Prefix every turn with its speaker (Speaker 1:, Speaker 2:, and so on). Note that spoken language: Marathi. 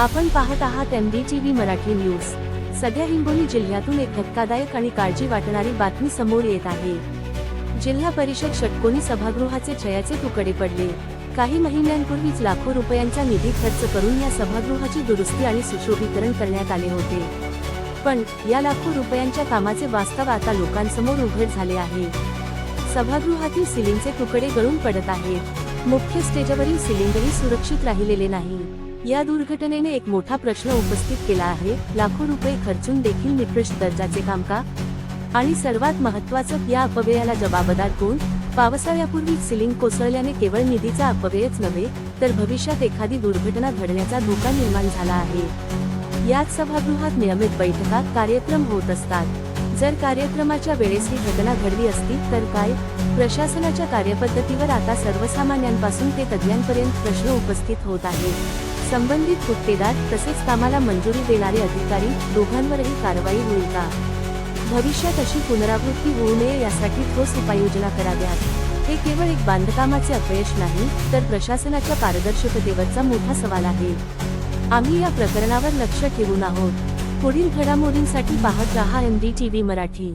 Speaker 1: आपण पाहत आहात M D T V Marathi news. सध्या हिंगोली जिल्ह्यातून एक धक्कादायक आणि काळजी वाटणारी बातमी समोर येत आहे. जिल्हा परिषद षटकोनी सभागृहाचे छयाचे तुकडे पडले. काही महिन्यांपूर्वीच लाखो रुपयांचा निधी खर्च करून या सभागृहाची दुरुस्ती आणि सुशोभीकरण करण्यात आले होते. पण या लाखो रुपयांच्या कामाचे वास्तव आता लोकांसमोर उघड झाले आहे. सभागृहातील सिलिंगचे तुकडे गळून पडत आहेत. मुख्य स्टेजवरील सिलिंगही सुरक्षित राहिलेले नाही. या दुर्घटनेने एक मोठा प्रश्न उपस्थित केला आहे. लाखो रुपये खर्चून देखील निकृष्ट दर्जाचे काम का आणि सर्वात महत्वाचं या अपव्ययाला जबाबदार कोण? पावसाळ्यापूर्वी सिलिंग कोसळल्याने केवळ निधीचा अपव्ययच नव्हे तर भविष्यात एखादी दुर्घटना घडण्याचा धोका निर्माण झाला आहे. याच सभागृहात नियमित बैठका कार्यक्रम होत असतात. जर कार्यक्रमाच्या वेळेस ही घटना घडली असती तर काय? प्रशासनाच्या कार्यपद्धतीवर आता सर्वसामान्यांपासून ते तज्ज्ञांपर्यंत प्रश्न उपस्थित होत आहेत. संबंधित गुत्तेदार तसेच कामाला मंजुरी देणारे अधिकारी दोघांवरही कारवाई होईल का? भविष्यात अशी पुनरावृत्ती होऊ नये यासाठी ठोस उपाययोजना कराव्यात. हे केवळ एक बांधकामाचे अपयश नाही तर प्रशासनाच्या पारदर्शकतेवरचा मोठा सवाल आहे. आम्ही या प्रकरणावर लक्ष ठेवून आहोत. पुढील घडामोडींसाठी पाहत रहा M D T V Marathi.